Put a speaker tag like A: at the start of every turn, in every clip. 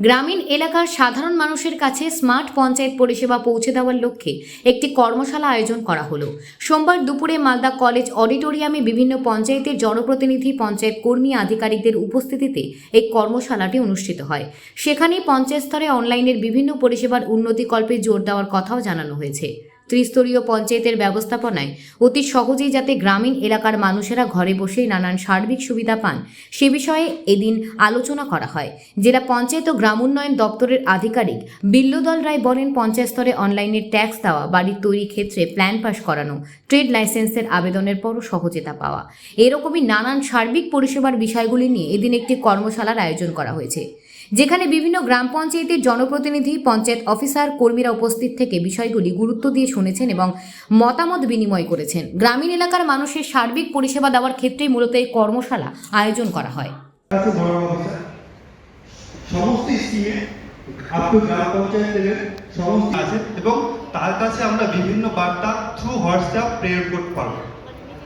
A: গ্রামীণ এলাকার সাধারণ মানুষের কাছে স্মার্ট পঞ্চায়েত পরিষেবা পৌঁছে দেওয়ার লক্ষ্যে একটি কর্মশালা আয়োজন করা হলো। সোমবার দুপুরে মালদা কলেজ অডিটোরিয়ামে বিভিন্ন পঞ্চায়েতের জনপ্রতিনিধি, পঞ্চায়েত কর্মী, আধিকারিকদের উপস্থিতিতে এই কর্মশালাটি অনুষ্ঠিত হয়। সেখানে পঞ্চায়েত স্তরে অনলাইনের বিভিন্ন পরিষেবার উন্নতিকল্পে জোর দেওয়ার কথাও জানানো হয়েছে। ত্রিস্তরীয় পঞ্চায়েতের ব্যবস্থাপনায় অতি সহজেই যাতে গ্রামীণ এলাকার মানুষেরা ঘরে বসেই নানান সার্বিক সুবিধা পান, সে বিষয়ে এদিন আলোচনা করা হয়। জেলা পঞ্চায়েত ও গ্রামোন্নয়ন দপ্তরের আধিকারিক বিল্লুদল রায় বলেন, পঞ্চায়েত স্তরে অনলাইনে ট্যাক্স দেওয়া, বাড়ির তৈরি ক্ষেত্রে প্ল্যান পাস করানো, ট্রেড লাইসেন্সের আবেদনের পরও সহজতা পাওয়া। এরকমই নানান সার্বিক পরিষেবার বিষয়গুলি নিয়ে এদিন একটি কর্মশালার আয়োজন করা হয়েছে। যেখানে বিভিন্ন গ্রাম পঞ্চায়েতের জনপ্রতিনিধি, পঞ্চায়েত অফিসার, কর্মীরা উপস্থিত থেকে বিষয়গুলি গুরুত্ব দিয়ে শুনেছেন এবং মতামত বিনিময় করেছেন। গ্রামীণ এলাকার মানুষের সার্বিক পরিষেবা দেওয়ার ক্ষেত্রেই মূলত এই কর্মশালা আয়োজন করা হয়।
B: অফিসার সমস্ত স্কিমে গ্রাম সমস্ত
C: আছে এবং তার কাছে আমরা বিভিন্ন বার্তা থ্রু হোয়াটসঅ্যাপ প্রেরণ করতে পারব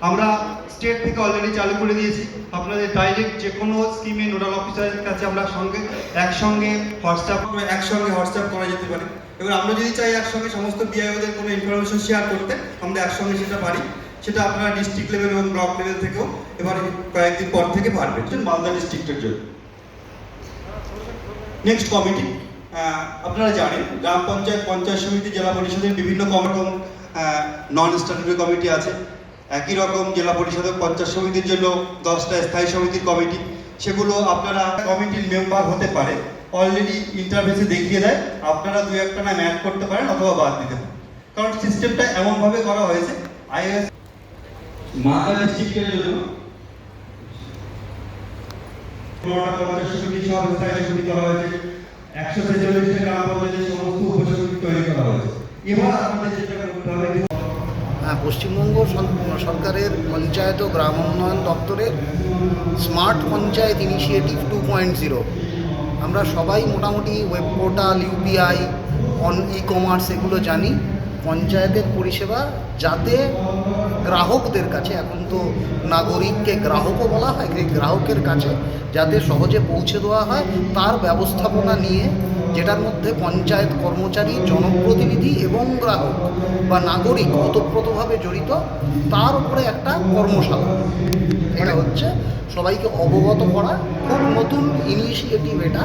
C: আমরা স্টেট থেকে অলরেডি চালু করে দিয়েছি। আপনাদের ডাইরেক্ট যে কোনো স্কিমে নোডাল অফিসারের কাছে আমরা সঙ্গে একসঙ্গে হোয়াটসঅ্যাপ
D: একসঙ্গে হোয়াটসঅ্যাপ করা যেতে পারে। এবার আমরা যদি চাই একসঙ্গে সমস্ত বিআইওদের কোনো ইনফরমেশন শেয়ার করতে আমরা একসঙ্গে সেটা পারি। সেটা আপনারা ডিস্ট্রিক্ট লেভেল এবং ব্লক লেভেল থেকেও এবার কয়েকদিন পর থেকে পারবেন
B: মালদা ডিস্ট্রিক্টের জন্য। নেক্সট কমিটি আপনারা জানেন গ্রাম পঞ্চায়েত পঞ্চায়েত সমিতি জেলা পরিষদের বিভিন্ন কমিটি নন স্ট্যাটুটরি কমিটি আছে। একই রকম জেলা পরিষদের পঞ্চায়েত সমিতির জন্য দশটা স্থায়ী সমিতির কমিটি। সেগুলো আপনারা কমিটির মেম্বার হতে পারে। অলরেডি ইন্টারভেসে দেখিয়ে দেয়। আপনারা দু একটা নাম অ্যাড করতে পারেন অথবা বাদ দিতে পারেন। কারণ সিস্টেমটা এমনভাবে করা হয়েছে। আইএস একশো ছেচল্লিশটা গ্রাম পঞ্চায়েতের সমস্ত উপসমিতি তৈরি করা হয়েছে। এবার আমাদের যেটা করতে হবে
E: পশ্চিমবঙ্গ সরকারের পঞ্চায়েত ও গ্রাম উন্নয়ন দপ্তরের smart panchayat initiative two point zero. আমরা সবাই মোটামুটি web portal, UPI, on e commerce এগুলো জানি। পঞ্চায়েতের পরিষেবা যাতে গ্রাহকদের কাছে, এখন তো নাগরিককে গ্রাহকও বলা হয়, গ্রাহকের কাছে যাতে সহজে পৌঁছে দেওয়া হয়, তার ব্যবস্থাপনা নিয়ে যেটার মধ্যে পঞ্চায়েত কর্মচারী জনপ্রতিনিধি এবং গ্রাহক বা নাগরিক ওতপ্রোতভাবে জড়িত তার উপরে একটা কর্মশালা। এটা হচ্ছে সবাইকে অবগত করা। খুব নতুন ইনিশিয়েটিভ এটা।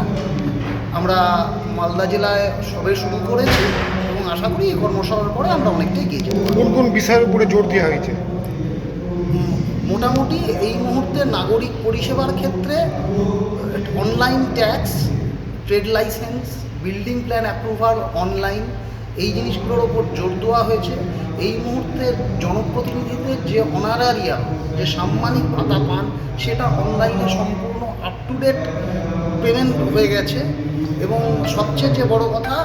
E: আমরা মালদা জেলায় সবে শুরু করেছি এবং আশা করি এই কর্মশালার পরে আমরা অনেকটা এগিয়ে যাব
F: কোন কোন বিষয়ের উপরে জোর দেওয়া হয়েছে?
E: মোটামুটি এই মুহূর্তে নাগরিক পরিষেবার ক্ষেত্রে online tax trade licence, building plan approval online, এই জিনিসগুলোর ওপর জোর দেওয়া হয়েছে। এই মুহূর্তে জনপ্রতিনিধিদের যে অনারারিয়া, যে সাম্মানিক ভাতা পান, সেটা অনলাইনে সম্পূর্ণ আপ টু ডেট পেমেন্ট হয়ে গেছে। এবং সবচেয়ে যে বড় কথা,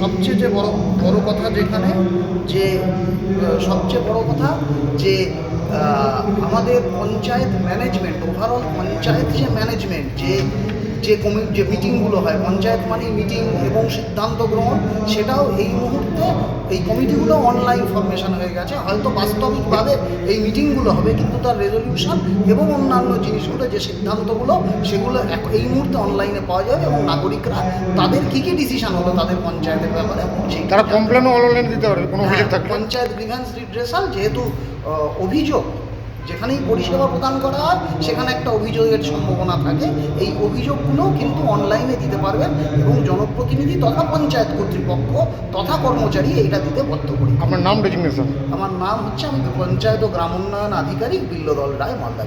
E: সবচেয়ে যে বড় বড় কথা যেখানে, যে সবচেয়ে বড় কথা, যে আমাদের পঞ্চায়েত ম্যানেজমেন্ট ওভারঅল পঞ্চায়েত যে ম্যানেজমেন্ট যে যে কমি যে মিটিংগুলো হয় পঞ্চায়েত মানে মিটিং এবং সিদ্ধান্ত গ্রহণ সেটাও এই মুহূর্তে এই কমিটিগুলো অনলাইন ফরমেশন হয়ে গেছে। হয়তো বাস্তবিকভাবে এই মিটিংগুলো হবে কিন্তু তার রেজলিউশন এবং অন্যান্য জিনিসগুলো যে সিদ্ধান্তগুলো সেগুলো এই মুহূর্তে অনলাইনে পাওয়া যাবে এবং নাগরিকরা তাদের কী কী ডিসিশন হলো তাদের পঞ্চায়েতের ব্যাপারে সেই
F: তারা কমপ্লেনও অনলাইনে দিতে পারে কোনো অভিযোগ
E: হ্যাঁ, পঞ্চায়েত গ্রিভেন্স রিড্রেসাল যেহেতু অভিযোগ যেখানেই পরিষেবা প্রদান করা হয় সেখানে একটা অভিযোগের সম্ভাবনা থাকে। এই অভিযোগগুলো কিন্তু অনলাইনে দিতে পারবেন এবং জনপ্রতিনিধি তথা পঞ্চায়েত কর্তৃপক্ষ তথা কর্মচারী এইটা দিতে বদ্ধ করি।
F: আপনার নাম ডেজিগনেশন
E: আমার নাম হচ্ছে আমি পঞ্চায়েত ও গ্রাম উন্নয়ন আধিকারিক বিল্লদল রায় মালদা।